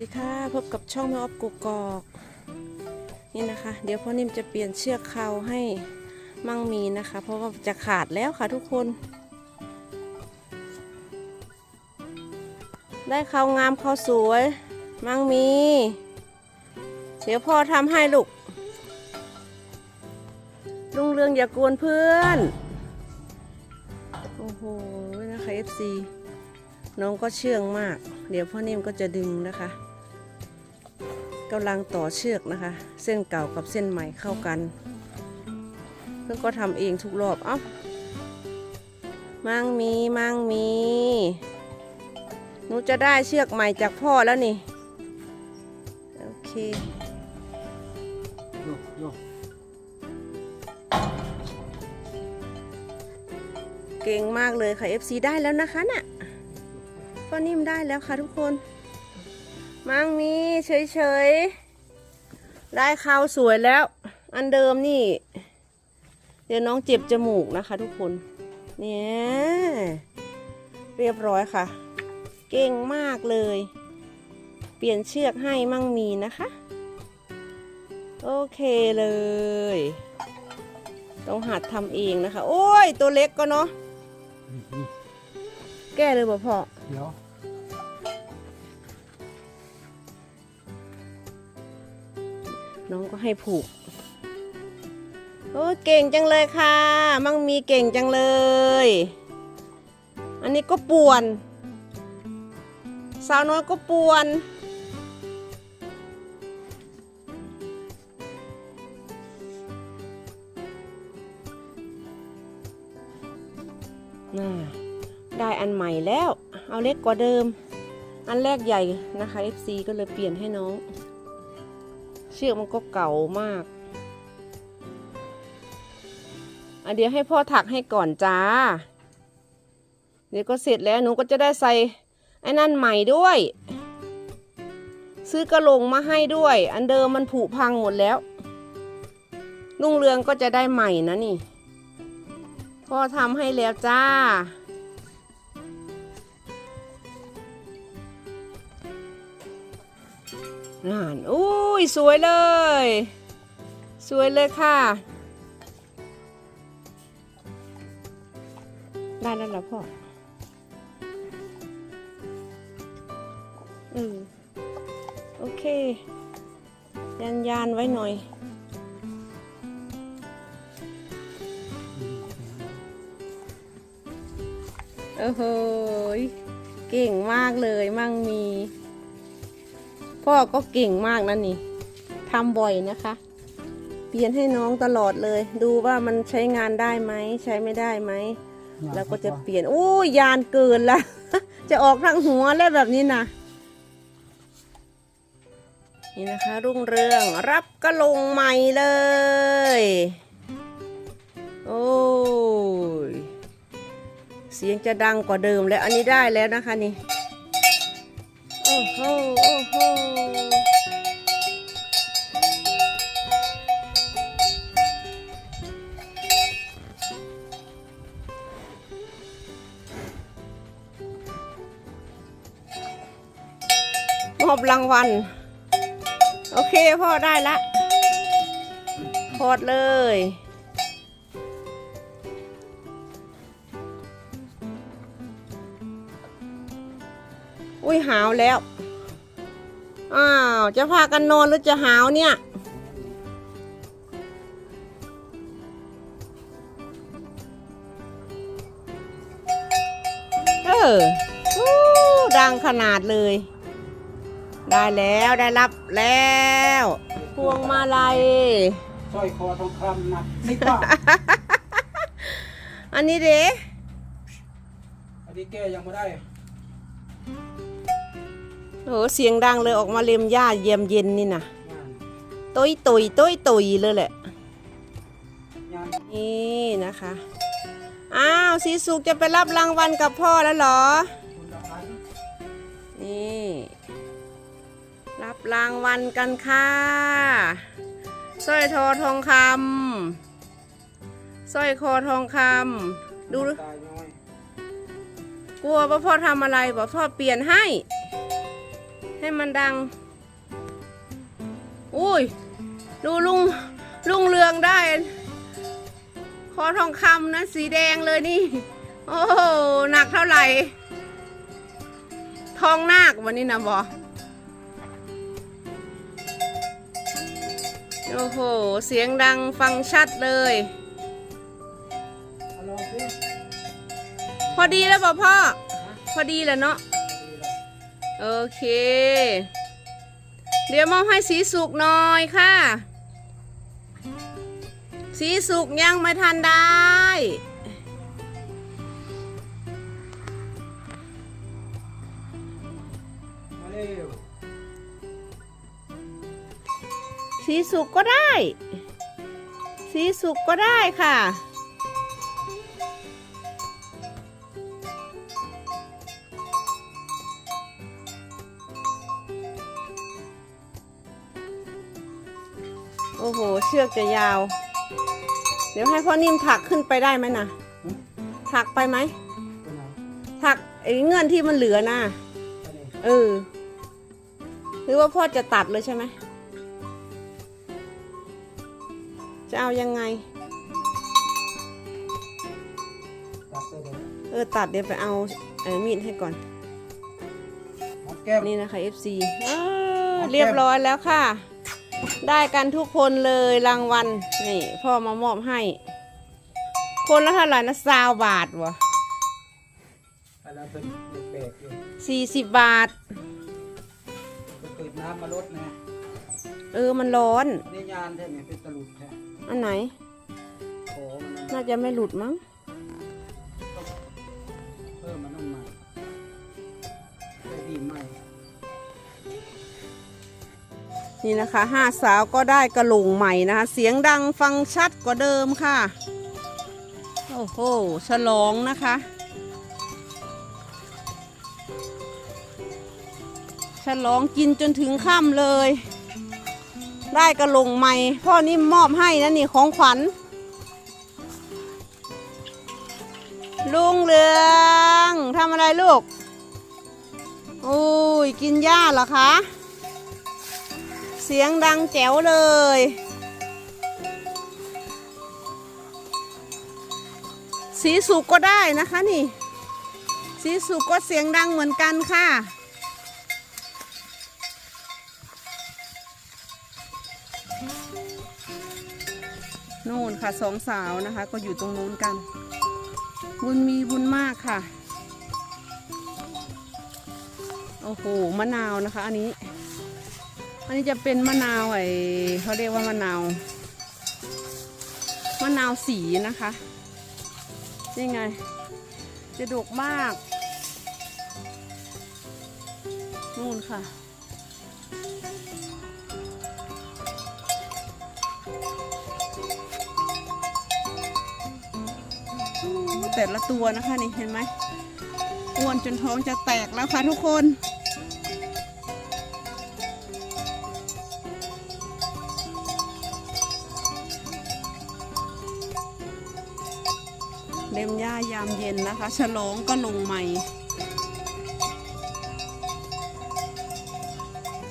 สวัสดีค่ะพบกับช่องแม่ออฟกุกกอกนี่นะคะ เดี๋ยวพ่อนิ่มจะเปลี่ยนเชือกเขาให้มั่งมีนะคะ เพราะว่าจะขาดแล้วค่ะทุกคน ได้เขางามเขาสวย มั่งมี เดี๋ยวพ่อทำให้ลูกลุงเรืองอย่ากวนเพื่อน โอ้โหนะคะ FC น้องก็เชื่องมาก เดี๋ยวพ่อนิ่มก็จะดึงนะคะ กำลังต่อเชือกนะคะ เส้นเก่ากับเส้นใหม่เข้ากัน เพื่อนก็ทำเองทุกรอบ เอ้า มังมี มังมี หนูจะได้เชือกใหม่จากพ่อแล้วนี่ โอเคโยโยเก่งมากเลยค่ะ FC ได้แล้วนะคะน่ะพ่อนิ่มได้แล้วค่ะทุกคน มังมีเฉยๆ ได้ข้าวสวยแล้ว อันเดิมนี่ เดี๋ยวน้องเจ็บจมูกนะคะทุกคน เนี่ย เรียบร้อยค่ะ เก่งมากเลย เปลี่ยนเชือกให้มั่งมีนะคะ โอเคเลย ต้องหัดทำเองนะคะ โอ้ย ตัวเล็กก็เนาะนี่นี่แก้เลยบ่พ่อเดี๋ยว น้องก็ให้ผูก โอ้เก่งจังเลยค่ะ มั่งมีเก่งจังเลย อันนี้ก็ป่วน สาวน้อยก็ป่วนน่าได้อันใหม่แล้ว เอาเล็กกว่าเดิม อันแรกใหญ่นะคะ FC ก็เลยเปลี่ยนให้น้อง ชือกมันก็เก่ามากอะเดี๋ยวให้พ่อถักให้ก่อนจ้า เดี๋ยวก็เสร็จแล้วหนูก็จะได้ใส่ไอ้นั่นใหม่ด้วย ซื้อกระลงมาให้ด้วย อันเดิมมันผุพังหมดแล้วลุงเรืองก็จะได้ใหม่นะนี่ พ่อทำให้แล้วจ้า นานอุ้ยสวยเลย สวยเลยค่ะ ได้แล้วเหรอพ่ออืมโอเค ยันยานไว้หน่อย โอ้โห เก่งมากเลยมั่งมี พ่อก็เก่งมากนะนี่ทำบ่อยนะคะ เปลี่ยนให้น้องตลอดเลย ดูว่ามันใช้งานได้ไหมใช้ไม่ได้ไหมแล้วก็จะเปลี่ยนโอ้ยยานเกินละ จะออกทางหัวแล้วแบบนี้นะนี่นะคะ รุ่งเรืองรับก็ลงใหม่เลย โอ้ยเสียงจะดังกว่าเดิมแล้วอันนี้ได้แล้วนะคะนี่ โอ้โห อบรางวัล โอเคพ่อได้ละพอดเลย อุ้ยหาวแล้ว อ้าว จะพากันนอนหรือจะหาวเนี่ยเออดังขนาดเลย ได้แล้วได้รับแล้วพวงมาลัยสร้อยคอทองคำหนักสิบบาทอันนี้เด้อันนี้แกยังไม่ได้โอ้เสียงดังเลยออกมาเล็มหญ้าเยี่ยมเย็นนี่นะงานตุยตุยตุยตุยเลยแหละงานนี่นะคะ อ้าวสีสุกจะไปรับรางวัลกับพ่อแล้วเหรอคุณละพันนี่ รางวัลกันค่ะสร้อยคอทองคำสร้อยคอทองคำดูกลัวว่าพ่อทำอะไรบอกพ่อเปลี่ยนให้ ให้มันดัง อุ้ย ดูลุงลุงเรืองได้ คอทองคำนะสีแดงเลยนี่ โอ้หนักเท่าไหร่ ทองนาควันนี้นะบอ อ้โห เสียงดังฟังชัดเลย เอาลองสิพอดีแล้วป่ะพ่อ พอดีแล้วเนาะ โอเค เดี๋ยวมอบให้สีสุกหน่อยค่ะ สีสุกยังไม่ทันได้ มาเร็ว สีสุกก็ได้ สีสุกก็ได้ค่ะ โอ้โห เชือกจะยาว เดี๋ยวให้พ่อนิ่มถักขึ้นไปได้ไหมนะถักไปไหม ถักไอ้เงื่อนที่มันเหลือนะ เออ หรือว่าพ่อจะตัดเลยใช่ไหม จะเอายังไงตัดไปเลยเออตัดเดี๋ยวไปเอาเออมีดให้ก่อนหอมแก้มนี่นะคะ FC เออโอเคเรียบร้อยแล้วค่ะ ได้กันทุกคนเลยรางวัลนี่พ่อมามอบให้ คนละเท่าไหร่นะซาวบาทวะอะไรเป็นเด็กๆอยู่สี่สิบบาทไปเปิดน้ำมาลดนะ เออมันร้อนอันนี่ยานใช่ไหมเป็นตลุดแท้ อันไหน โอ้มันน่าจะไม่หลุดมั้ง เพิ่มมันต้องใหม่ได้ดีใหม่ นี่นะคะห้าสาวก็ได้กระโหลงใหม่นะคะ เสียงดังฟังชัดกว่าเดิมค่ะ โอ้โห ฉลองนะคะ ฉลองกินจนถึงค่ำเลย ได้กระลงใหม่พ่อนี่มอบให้นะนี่ของขวัญ ลุงเรืองทำอะไรลูกโอ้ยกินหญ้าเหรอคะ เสียงดังแจ๋วเลย สีสุกก็ได้นะคะนี่ สีสุกก็เสียงดังเหมือนกันค่ะ นู่นค่ะสองสาวนะคะ ก็อยู่ตรงนู้นกัน บุญมีบุญมากค่ะ โอ้โหมะนาวนะคะ อันนี้ อันนี้จะเป็นมะนาวไอเขาเรียกว่ามะนาวมะนาวสีนะคะนี่ไง จะดกมากนู่นค่ะ แต่ละตัวนะคะนี่เห็นไหมอ้วนจนท้องจะแตกแล้วค่ะทุกคนเล็มหญ้ายามเย็นนะคะ ฉลองก็ลงใหม่